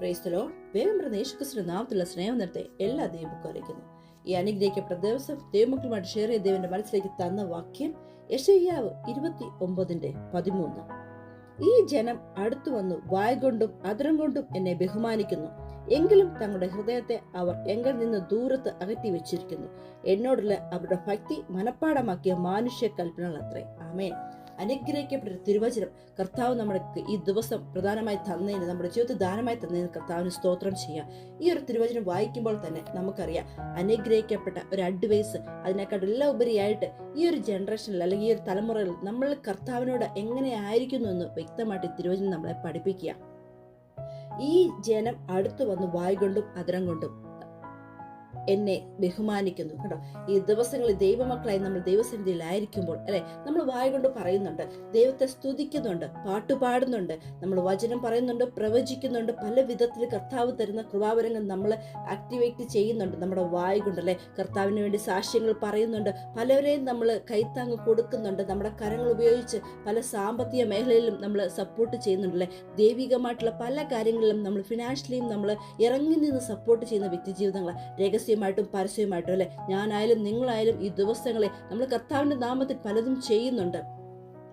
പ്രേസ്തലോ വേഗം യേശുക്രിസ്തു നാമത്തിലുള്ള സ്നേഹം നേരത്തെ എല്ലാ ദൈവക്കും അറിയിക്കുന്നു. ഈ അനുഗ്രഹിക്കപ്പെട്ട ദിവസം ദൈവമക്കളുമായിട്ട് ഷെയർ ചെയ്ത് ദൈവന്റെ മനസ്സിലേക്ക് തന്ന വാക്യം യശയ്യാവ് ഇരുപത്തി ഒമ്പതിന്റെ പതിമൂന്ന്. ഈ ജനം അടുത്തു വന്നു വായ കൊണ്ടും അതിരം കൊണ്ടും എന്നെ ബഹുമാനിക്കുന്നു. എങ്കിലും തങ്ങളുടെ ഹൃദയത്തെ അവർ എങ്കിൽ നിന്ന് ദൂരത്ത് അകറ്റി വെച്ചിരിക്കുന്നു. എന്നോടുള്ള അവരുടെ ഭക്തി മനപ്പാടമാക്കിയ മാനുഷ്യ കൽപ്പനകൾ അത്രേ ആമേൻ. അനുഗ്രഹിക്കപ്പെട്ട തിരുവചനം കർത്താവ് നമ്മുടെ ഈ ദിവസം പ്രധാനമായി തന്നതിന് നമ്മുടെ ജീവിതത്തിൽ ദാനമായി തന്നതിന് കർത്താവിന് സ്തോത്രം ചെയ്യാം. ഈ ഒരു തിരുവചനം വായിക്കുമ്പോൾ തന്നെ നമുക്കറിയാം അനുഗ്രഹിക്കപ്പെട്ട ഒരു അഡ്വൈസ് അതിനേക്കാൾ എല്ലാം ഉപരിയായിട്ട് ഈ ഒരു ജനറേഷനിൽ അല്ലെങ്കിൽ ഈ ഒരു തലമുറയിൽ നമ്മൾ കർത്താവിനോട് എങ്ങനെ ആയിരിക്കുന്നു എന്ന് വ്യക്തമായിട്ട് തിരുവചനം നമ്മളെ പഠിപ്പിക്കുക. ഈ ജനം അടുത്തു വന്ന് വായ് കൊണ്ടും അതിരം കൊണ്ടും എന്നെ ബഹുമാനിക്കുന്നു കേട്ടോ. ഈ ദിവസങ്ങളിൽ ദൈവമക്കളായി നമ്മൾ ദൈവസന്നിധിയിലായിരിക്കുമ്പോൾ അല്ലെ? നമ്മൾ വായ കൊണ്ട് പറയുന്നുണ്ട് ദൈവത്തെ സ്തുതിക്കുന്നുണ്ട് പാട്ട് പാടുന്നുണ്ട് നമ്മൾ വചനം പറയുന്നുണ്ട് പ്രവചിക്കുന്നുണ്ട് പല വിധത്തിൽ കർത്താവ് തരുന്ന കൃപാവരങ്ങൾ നമ്മൾ ആക്ടിവേറ്റ് ചെയ്യുന്നുണ്ട് നമ്മുടെ വായ കൊണ്ട് അല്ലെ? കർത്താവിന് വേണ്ടി സാക്ഷ്യങ്ങൾ പറയുന്നുണ്ട് പലവരെയും നമ്മൾ കൈത്താങ്ങ് കൊടുക്കുന്നുണ്ട് നമ്മുടെ കരങ്ങൾ ഉപയോഗിച്ച് പല സാമ്പത്തിക മേഖലയിലും നമ്മൾ സപ്പോർട്ട് ചെയ്യുന്നുണ്ട് അല്ലെ? ദൈവികമായിട്ടുള്ള പല കാര്യങ്ങളിലും നമ്മൾ ഫിനാൻഷ്യലിയും നമ്മൾ ഇറങ്ങി നിന്ന് സപ്പോർട്ട് ചെയ്യുന്ന വ്യക്തി ജീവിതങ്ങൾ രഹസ്യമായിട്ടും പരസ്യമായിട്ടും അല്ലെ? ഞാനായാലും നിങ്ങളായാലും ഈ ദിവസങ്ങളെ നമ്മൾ കർത്താവിന്റെ നാമത്തിൽ പലതും ചെയ്യുന്നുണ്ട്.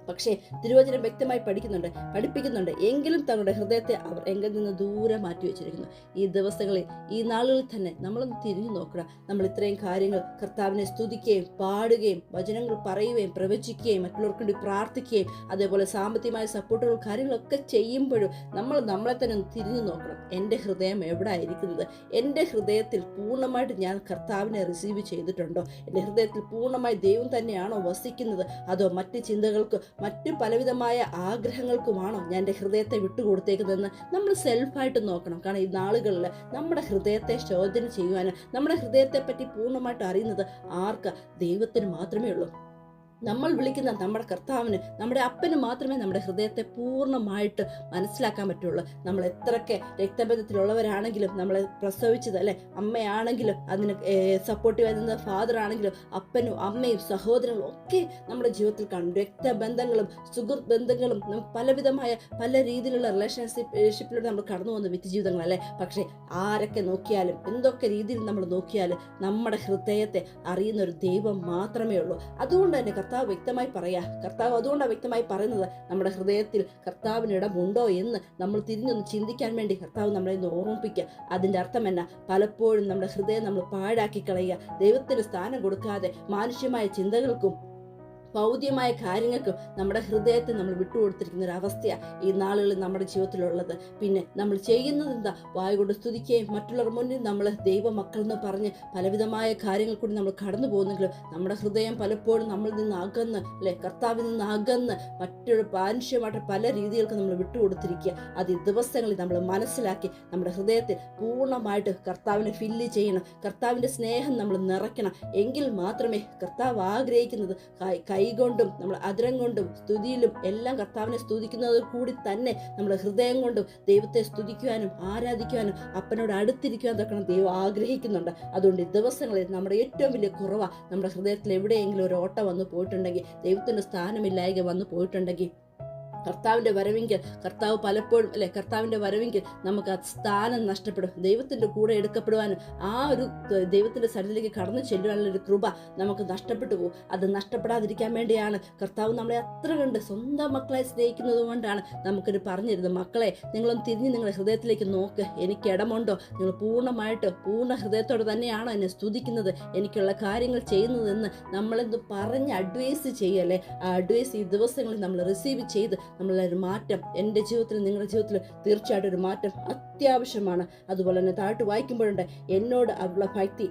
പക്ഷേ തിരുവചനം വ്യക്തമായി പഠിക്കുന്നുണ്ട് പഠിപ്പിക്കുന്നുണ്ട്. എങ്കിലും തങ്ങളുടെ ഹൃദയത്തെ അവർ എങ്കിൽ നിന്ന് ദൂരെ മാറ്റി വെച്ചിരിക്കുന്നു. ഈ ദിവസങ്ങളിൽ ഈ നാളുകളിൽ തന്നെ നമ്മളൊന്ന് തിരിഞ്ഞു നോക്കുക. നമ്മൾ ഇത്രയും കാര്യങ്ങൾ കർത്താവിനെ സ്തുതിക്കുകയും പാടുകയും വചനങ്ങൾ പറയുകയും പ്രവചിക്കുകയും മറ്റുള്ളവർക്ക് വേണ്ടി പ്രാർത്ഥിക്കുകയും അതേപോലെ സാമ്പത്തികമായ സപ്പോർട്ടുകൾ കാര്യങ്ങളൊക്കെ ചെയ്യുമ്പോഴും നമ്മൾ നമ്മളെ തന്നെ ഒന്ന് തിരിഞ്ഞു നോക്കണം. എന്റെ ഹൃദയം എവിടെ ആയിരിക്കുന്നത് എന്റെ ഹൃദയത്തിൽ പൂർണമായിട്ട് ഞാൻ കർത്താവിനെ റിസീവ് ചെയ്തിട്ടുണ്ടോ? എന്റെ ഹൃദയത്തിൽ പൂർണമായി ദൈവം തന്നെയാണോ വസിക്കുന്നത്? അതോ മറ്റ് ചിന്തകൾക്ക് മറ്റു പലവിധമായ ആഗ്രഹങ്ങൾക്കുമാണോ ഞാൻ എന്റെ ഹൃദയത്തെ വിട്ടുകൊടുത്തേക്കുന്നതെന്ന് നമ്മൾ സെൽഫായിട്ട് നോക്കണം. കാരണം ഈ നാളുകളിൽ നമ്മുടെ ഹൃദയത്തെ ശോധന ചെയ്യുവാനും നമ്മുടെ ഹൃദയത്തെ പറ്റി പൂർണമായിട്ട് അറിയുന്നത് ആർക്ക്? ദൈവത്തിന് മാത്രമേ ഉള്ളൂ. നമ്മൾ വിളിക്കുന്ന നമ്മുടെ കർത്താവിന് നമ്മുടെ അപ്പന് മാത്രമേ നമ്മുടെ ഹൃദയത്തെ പൂർണമായിട്ട് മനസ്സിലാക്കാൻ പറ്റുള്ളൂ. നമ്മൾ എത്രയൊക്കെ രക്തബന്ധത്തിലുള്ളവരാണെങ്കിലും നമ്മളെ പ്രസവിച്ചത് അല്ലെ അമ്മയാണെങ്കിലും അതിന് സപ്പോർട്ടീവ് ആയിരുന്ന ഫാദർ ആണെങ്കിലും അപ്പനും അമ്മയും സഹോദരങ്ങളും ഒക്കെ നമ്മുടെ ജീവിതത്തിൽ കാണും. രക്തബന്ധങ്ങളും സുഹൃത്ത് ബന്ധങ്ങളും പലവിധമായ പല രീതിയിലുള്ള റിലേഷൻഷിപ്പിലൂടെ നമ്മൾ കടന്നു പോകുന്ന വ്യക്തി ജീവിതങ്ങളല്ലേ പക്ഷേ ആരൊക്കെ നോക്കിയാലും എന്തൊക്കെ രീതിയിൽ നമ്മൾ നോക്കിയാലും നമ്മുടെ ഹൃദയത്തെ അറിയുന്ന ഒരു ദൈവം മാത്രമേ ഉള്ളൂ. അതുകൊണ്ട് തന്നെ കർത്താവ് വ്യക്തമായി പറയാ. കർത്താവ് അതുകൊണ്ടാണ് വ്യക്തമായി പറയുന്നത്. നമ്മുടെ ഹൃദയത്തിൽ കർത്താവിന് ഇടമുണ്ടോ എന്ന് നമ്മൾ തിരിഞ്ഞൊന്ന് ചിന്തിക്കാൻ വേണ്ടി കർത്താവ് നമ്മളെ ഒന്ന് ഓർമ്മിപ്പിക്കുക അതിന്റെ അർത്ഥം എന്നാ? പലപ്പോഴും നമ്മുടെ ഹൃദയം നമ്മൾ പാഴാക്കി കളയുക ദൈവത്തിന് സ്ഥാനം കൊടുക്കാതെ മാനുഷ്യമായ ചിന്തകൾക്കും ഭൗതികമായ കാര്യങ്ങൾക്ക് നമ്മുടെ ഹൃദയത്തെ നമ്മൾ വിട്ടുകൊടുത്തിരിക്കുന്ന ഒരു അവസ്ഥയാണ് ഈ നാളുകളിൽ നമ്മുടെ ജീവിതത്തിലുള്ളത്. പിന്നെ നമ്മൾ ചെയ്യുന്നത് എന്താ? വായു കൊണ്ട് സ്തുതിക്കുകയും മറ്റുള്ളവർ മുന്നിൽ നമ്മൾ ദൈവമക്കൾ എന്ന് പറഞ്ഞ് പലവിധമായ കാര്യങ്ങൾ കൂടി നമ്മൾ കടന്നു പോകുന്നെങ്കിലും നമ്മുടെ ഹൃദയം പലപ്പോഴും നമ്മളിൽ നിന്ന് അകന്ന് അല്ലെ കർത്താവിൽ നിന്ന് അകന്ന് മറ്റൊരു പാനുഷ്യമായിട്ട് പല രീതികൾക്ക് നമ്മൾ വിട്ടുകൊടുത്തിരിക്കുക. അത് ഈ ദിവസങ്ങളിൽ നമ്മൾ മനസ്സിലാക്കി നമ്മുടെ ഹൃദയത്തിൽ പൂർണമായിട്ട് കർത്താവിനെ ഫില്ല് ചെയ്യണം. കർത്താവിന്റെ സ്നേഹം നമ്മൾ നിറയ്ക്കണം. എങ്കിൽ മാത്രമേ കർത്താവ് ആഗ്രഹിക്കുന്നത് കൈ കൈകൊണ്ടും നമ്മൾ അതിരം കൊണ്ടും സ്തുതിയിലും എല്ലാം കർത്താവിനെ സ്തുതിക്കുന്നത് കൂടി തന്നെ നമ്മൾ ഹൃദയം കൊണ്ടും ദൈവത്തെ സ്തുതിക്കുവാനും ആരാധിക്കുവാനും അപ്പനോട് അടുത്തിരിക്കുവാൻ തക്കണം ദൈവം ആഗ്രഹിക്കുന്നുണ്ട്. അതുകൊണ്ട് ദിവസങ്ങളിൽ നമ്മുടെ ഏറ്റവും വലിയ കുറവാണ് നമ്മുടെ ഹൃദയത്തിൽ എവിടെയെങ്കിലും ഒരു ഓട്ടം വന്നു പോയിട്ടുണ്ടെങ്കിൽ ദൈവത്തിന്റെ സ്ഥാനമില്ലായക വന്നു പോയിട്ടുണ്ടെങ്കിൽ കർത്താവിന്റെ വരവെങ്കിൽ കർത്താവ് പലപ്പോഴും അല്ലെ കർത്താവിന്റെ വരവെങ്കിൽ നമുക്ക് ആ സ്ഥാനം നഷ്ടപ്പെടും. ദൈവത്തിന്റെ കൂടെ എടുക്കപ്പെടുവാനും ആ ഒരു ദൈവത്തിന്റെ സന്നിധിക്ക് കടന്നു ചെല്ലുവാനുള്ള ഒരു കൃപ നമുക്ക് നഷ്ടപ്പെട്ടു പോകും. അത് നഷ്ടപ്പെടാതിരിക്കാൻ വേണ്ടിയാണ് കർത്താവ് നമ്മളെ അത്ര കണ്ട് സ്വന്തം മക്കളെ സ്നേഹിക്കുന്നത് കൊണ്ടാണ് നമുക്കൊരു പറഞ്ഞിരുന്നത്. മക്കളെ നിങ്ങളൊന്ന് തിരിഞ്ഞ് നിങ്ങളുടെ ഹൃദയത്തിലേക്ക് നോക്ക്. എനിക്ക് ഇടമുണ്ടോ? നിങ്ങൾ പൂർണമായിട്ട് പൂർണ ഹൃദയത്തോടെ തന്നെയാണോ എന്നെ സ്തുതിക്കുന്നത്? എനിക്കുള്ള കാര്യങ്ങൾ ചെയ്യുന്നതെന്ന് നമ്മളെന്ത് പറഞ്ഞ് അഡ്വൈസ് ചെയ്യല്ലേ? ആ അഡ്വൈസ് ഈ ദിവസങ്ങളിൽ നമ്മൾ റിസീവ് ചെയ്ത് നമ്മളൊരു മാറ്റം എന്റെ ജീവിതത്തിൽ നിങ്ങളുടെ ജീവിതത്തിൽ തീർച്ചയായിട്ടും ഒരു മാറ്റം അത്യാവശ്യമാണ്. അതുപോലെ തന്നെ താഴ്ത്ത് വായിക്കുമ്പോഴുണ്ട് എന്നോട് അവളുടെ ഭക്തി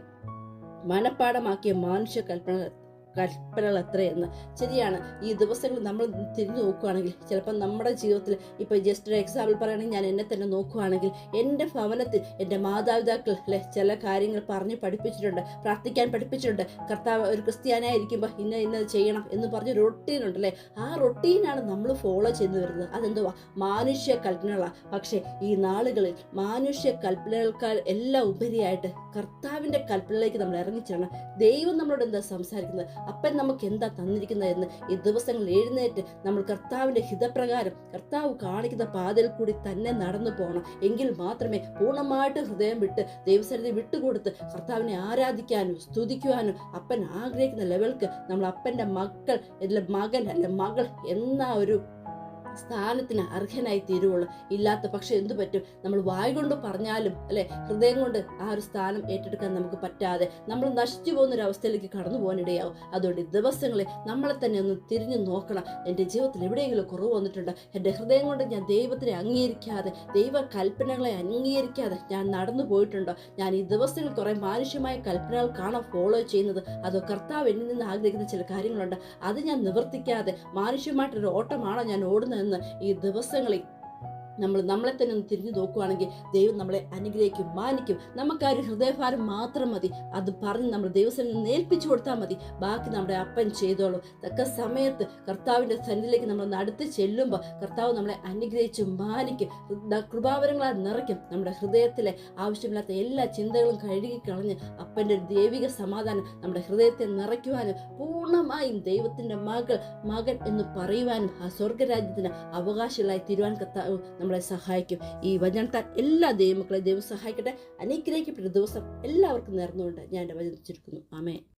മനഃപ്പാടമാക്കിയ മാനുഷ്യ കൽപ്പന കൽപ്പനകൾ എത്രയെന്ന് ശരിയാണ്. ഈ ദിവസങ്ങൾ നമ്മൾ തിരിഞ്ഞു നോക്കുകയാണെങ്കിൽ ചിലപ്പോൾ നമ്മുടെ ജീവിതത്തിൽ ഇപ്പോൾ ജസ്റ്റ് ഒരു എക്സാമ്പിൾ പറയുകയാണെങ്കിൽ ഞാൻ എന്നെ തന്നെ നോക്കുകയാണെങ്കിൽ എന്റെ ഭവനത്തിൽ എന്റെ മാതാപിതാക്കൾ അല്ലെ ചില കാര്യങ്ങൾ പറഞ്ഞ് പഠിപ്പിച്ചിട്ടുണ്ട് പ്രാർത്ഥിക്കാൻ പഠിപ്പിച്ചിട്ടുണ്ട്. കർത്താവ് ഒരു ക്രിസ്ത്യാനായിരിക്കുമ്പോൾ ഇന്ന ഇന്നത് ചെയ്യണം എന്ന് പറഞ്ഞ് റൊട്ടീൻ ഉണ്ടല്ലേ ആ റൊട്ടീനാണ് നമ്മൾ ഫോളോ ചെയ്തു വരുന്നത്. അതെന്തുവാ? മാനുഷ്യ കൽപ്പനകളാണ് പക്ഷേ ഈ നാളുകളിൽ മാനുഷ്യ കൽപ്പനകൾക്കാൾ എല്ലാം ഉപരിയായിട്ട് കർത്താവിന്റെ കൽപ്പനയിലേക്ക് നമ്മൾ ഇറങ്ങിച്ചേരണം. ദൈവം നമ്മളോട് എന്താ സംസാരിക്കുന്നത്? അപ്പൻ നമുക്ക് എന്താ തന്നിരിക്കുന്നതെന്ന് ഈ ദിവസങ്ങൾ എഴുന്നേറ്റ് നമ്മൾ കർത്താവിന്റെ ഹിതപ്രകാരം കർത്താവ് കാണിക്കുന്ന പാതയിൽ കൂടി തന്നെ നടന്നു പോകണം എങ്കിൽ മാത്രമേ പൂർണമായിട്ട് ഹൃദയം വിട്ട് ദൈവസന്നിധി വിട്ടുകൊടുത്ത് കർത്താവിനെ ആരാധിക്കാനും സ്തുതിക്കുവാനും അപ്പൻ ആഗ്രഹിക്കുന്ന ലെവൽക്ക് നമ്മൾ അപ്പന്റെ മക്കൾ അല്ലെ മകൻ അല്ലെ മകൾ എന്ന ഒരു സ്ഥാനത്തിന് അർഹനായി തീരുവുള്ളൂ ഇല്ലാത്ത പക്ഷെ എന്തു പറ്റും? നമ്മൾ വായ കൊണ്ട് പറഞ്ഞാലും അല്ലെ? ഹൃദയം കൊണ്ട് ആ ഒരു സ്ഥാനം ഏറ്റെടുക്കാൻ നമുക്ക് പറ്റാതെ നമ്മൾ നശിച്ചു പോകുന്ന ഒരു അവസ്ഥയിലേക്ക് കടന്നു പോകാനിടയാവും അതുകൊണ്ട് ഈ ദിവസങ്ങളിൽ നമ്മളെ തന്നെ ഒന്ന് തിരിഞ്ഞു നോക്കണം. എന്റെ ജീവിതത്തിൽ എവിടെയെങ്കിലും കുറവ് വന്നിട്ടുണ്ട്? എന്റെ ഹൃദയം കൊണ്ട് ഞാൻ ദൈവത്തിനെ അംഗീകരിക്കാതെ ദൈവ കൽപ്പനകളെ അംഗീകരിക്കാതെ ഞാൻ നടന്നു പോയിട്ടുണ്ടോ? ഞാൻ ഈ ദിവസങ്ങളിൽ കുറെ മാനുഷ്യമായ കൽപ്പനകൾ കാണാൻ ഫോളോ ചെയ്യുന്നത് അതോ കർത്താവ് എന്നിൽ നിന്ന് ആഗ്രഹിക്കുന്ന ചില കാര്യങ്ങളുണ്ട്? അത് ഞാൻ നിവർത്തിക്കാതെ മാനുഷ്യമായിട്ടൊരു ഓട്ടമാണോ ഞാൻ ഓടുന്നതെന്ന് ഈ ദിവസങ്ങളിൽ നമ്മൾ നമ്മളെ തന്നെ ഒന്ന് തിരിഞ്ഞു നോക്കുവാണെങ്കിൽ ദൈവം നമ്മളെ അനുഗ്രഹിക്കും മാനിക്കും. നമുക്ക് ആ ഒരു ഹൃദയഭാരം മാത്രം മതി. അത് പറഞ്ഞ് നമ്മൾ ദൈവത്തിൽ നേൽപ്പിച്ചു കൊടുത്താൽ മതി. ബാക്കി നമ്മുടെ അപ്പൻ ചെയ്തോളും. തക്ക സമയത്ത് കർത്താവിന്റെ സന്നിധിയിലേക്ക് നമ്മൾ നടത്തി ചെല്ലുമ്പോൾ കർത്താവ് നമ്മളെ അനുഗ്രഹിച്ച് മാനിക്കും. കൃപാവരങ്ങളാൽ നിറയ്ക്കും. നമ്മുടെ ഹൃദയത്തിലെ ആവശ്യമില്ലാത്ത എല്ലാ ചിന്തകളും കഴുകി കളഞ്ഞ് അപ്പന്റെ ദൈവിക സമാധാനം നമ്മുടെ ഹൃദയത്തെ നിറയ്ക്കുവാനും പൂർണമായും ദൈവത്തിന്റെ മകൾ മകൻ എന്ന് പറയുവാനും ആ സ്വർഗരാജ്യത്തിന് അവകാശികളായി തീരുവാൻ കർത്താവ് നമ്മളെ സഹായിക്കും. ഈ വചനത്താൽ എല്ലാ ദൈവമക്കളെ ദൈവം സഹായിക്കട്ടെ. അനുഗ്രഹിക്കപ്പെട്ട ദിവസം എല്ലാവർക്കും നേർന്നുകൊണ്ട് ഞാൻ എന്റെ വചനം ആമേ